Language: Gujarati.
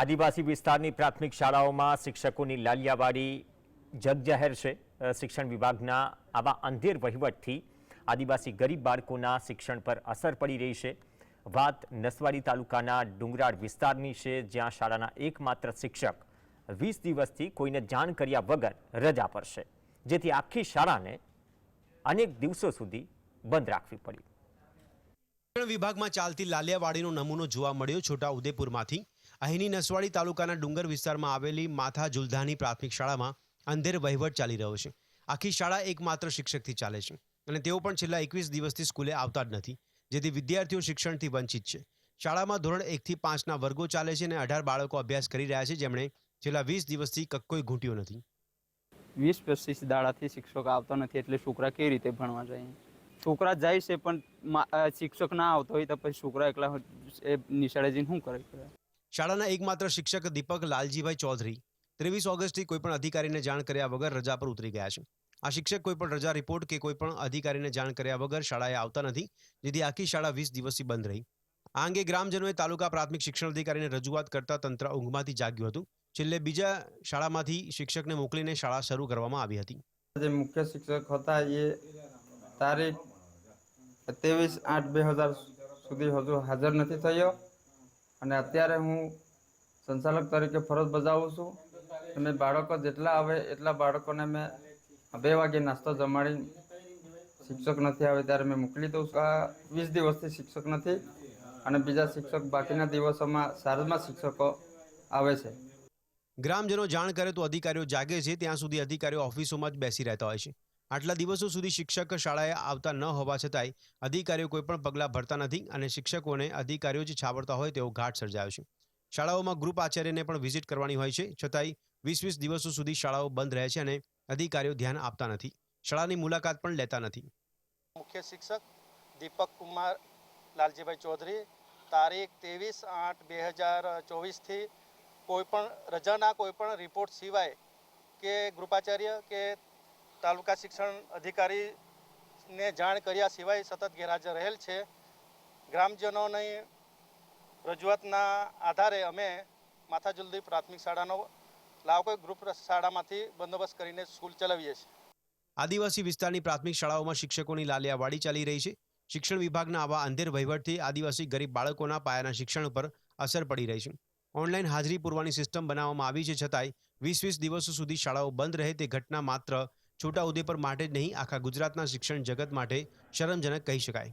આદિવાસી વિસ્તારની પ્રાથમિક શાળાઓમાં શિક્ષકોની લાલિયાવાડી, જગજાહેર છે શિક્ષણ વિભાગના આવા અંધેર વહીવટથી આદિવાસી ગરીબ બાળકોના શિક્ષણ પર અસર પડી રહી છે. વાત નસવાડી તાલુકાના ડુંગરાળ વિસ્તારની છે, જ્યાં શાળાના એકમાત્ર શિક્ષક વીસ દિવસથી કોઈને જાણ કર્યા વગર રજા પર છે જેથી આખી શાળાને અનેક દિવસો સુધી બંધ રાખવી પડી. શિક્ષણ વિભાગમાં ચાલતી લાલિયાવાડીનો નમૂનો જોવા મળ્યો છોટા ઉદેપુરમાંથી. અહીંની નસવાડી તાલુકાના ડુંગર વિસ્તારમાં આવેલી માથા જુલધાની પ્રાથમિક શાળામાં અંધેર વહીવટ ચાલી રહ્યો છે. આખી શાળા એકમાત્ર શિક્ષકથી ચાલે છે અને તેઓ પણ છેલ્લા એકવીસ દિવસથી સ્કૂલે આવતા જ નથી, જેથી વિદ્યાર્થીઓ શિક્ષણથી વંચિત છે. શાળામાં ધોરણ એકથી પાંચના વર્ગો ચાલે છે અને અઢાર બાળકો અભ્યાસ કરી રહ્યા છે, જેમણે છેલ્લા વીસ દિવસથી કક્કોય ઘૂંટ્યો નથી. વીસ પચીસ દાડાથી શિક્ષક આવતો નથી, એટલે છોકરા કેવી રીતે ભણવા જાય? છોકરા જાય છે, પણ શિક્ષક ના આવતો હોય તો પછી છોકરા એકલા એ નિશાળે જઈને શું કરે? શાળાના એકમાત્ર શિક્ષક દીપક લાલજીભાઈ ચૌધરી ત્રેવીસ ઓગસ્ટથી કોઈપણ અધિકારીને જાણ કર્યા વગર રજા પર ઉતરી ગયા છે. આ શિક્ષક કોઈપણ રજા રિપોર્ટ કે કોઈપણ અધિકારીને જાણ કર્યા વગર શાળાએ આવતા નથી, જેથી આખી શાળા વીસ દિવસથી બંધ રહી. આ અંગે ગ્રામજનોએ તાલુકા પ્રાથમિક શિક્ષણ અધિકારીને રજૂઆત કરતા તંત્ર ઊંઘમાંથી જાગ્યું હતું. છેલ્લે બીજા શાળામાંથી શિક્ષકને મોકલીને શાળા શરૂ કરવામાં આવી હતી. જે મુખ્ય શિક્ષક હતા એ તારીખ ત્રેવીસ આઠ બે હજાર સુધી હજુ હાજર નથી થયો. અને અત્યારે હું સંચાલક તરીકે ફરજ બજાવું છું. અને બાળકો જેટલા આવે એટલા બાળકોને મેં બે વાગે નાસ્તો જમાડી શિક્ષક નથી આવે ત્યારે મેં મોકલી દઉં છું. આ વીસ દિવસથી શિક્ષક નથી અને બીજા શિક્ષક બાકીના દિવસોમાં શારદમાં શિક્ષકો આવે છે. ગ્રામજનો જાણ કરે તો અધિકારીઓ જાગે છે. ત્યાં સુધી અધિકારીઓ ઓફિસોમાં જ બેસી રહેતા હોય છે. આટલા દિવસો સુધી શિક્ષક શાળાએ આવતા ન હોવા છતાંય અધિકારીઓ કોઈ પણ પગલાં ભરતા નથી અને શિક્ષકોને અધિકારીઓ જ છાવરતા હોય તેવો ઘાટ સર્જાયો છે. શાળાઓમાં ગ્રુપ આચાર્યને પણ વિઝિટ કરવાની હોય છે, છતાંય વીસ વીસ દિવસો સુધી શાળાઓ બંધ રહે છે અને અધિકારીઓ ધ્યાન આપતા નથી. શાળાની મુલાકાત પણ લેતા નથી. મુખ્ય શિક્ષક દીપક કુમાર લાલજીભાઈ ચૌધરી, તારીખ ત્રેવીસ આઠ બે હજાર ચોવીસથી કોઈપણ રજાના કોઈપણ રિપોર્ટ સિવાય કે ગૃપાચાર્ય કે તાલુકા શિક્ષણ અધિકારીને જાણ કર્યા સિવાય સતત ગેરહાજર રહેલ છે. ગ્રામજનોની રજૂઆતના આધારે અમે માથાજુલદી પ્રાથમિક શાળાનો લાવકોઈ ગ્રુપ શાળામાંથી બંદોબસ્ત કરીને સ્કૂલ ચલાવીએ છીએ. આદિવાસી વિસ્તારની પ્રાથમિક શાળાઓમાં શિક્ષકોની લાલિયાવાડી ચાલી રહી છે. શિક્ષણ વિભાગના આવા અંધેર વહીવટથી આદિવાસી ગરીબ બાળકોના પાયાના શિક્ષણ પર અસર પડી રહી છે. ઓનલાઈન હાજરી પૂરવાની સિસ્ટમ બનાવવામાં આવી છે છતાંય વીસ વીસ દિવસો સુધી શાળાઓ બંધ રહે તે ઘટના માત્ર છોટાઉદેપુર માટે જ નહીં આખા ગુજરાતના શિક્ષણ જગત માટે શરમજનક કહી શકાય.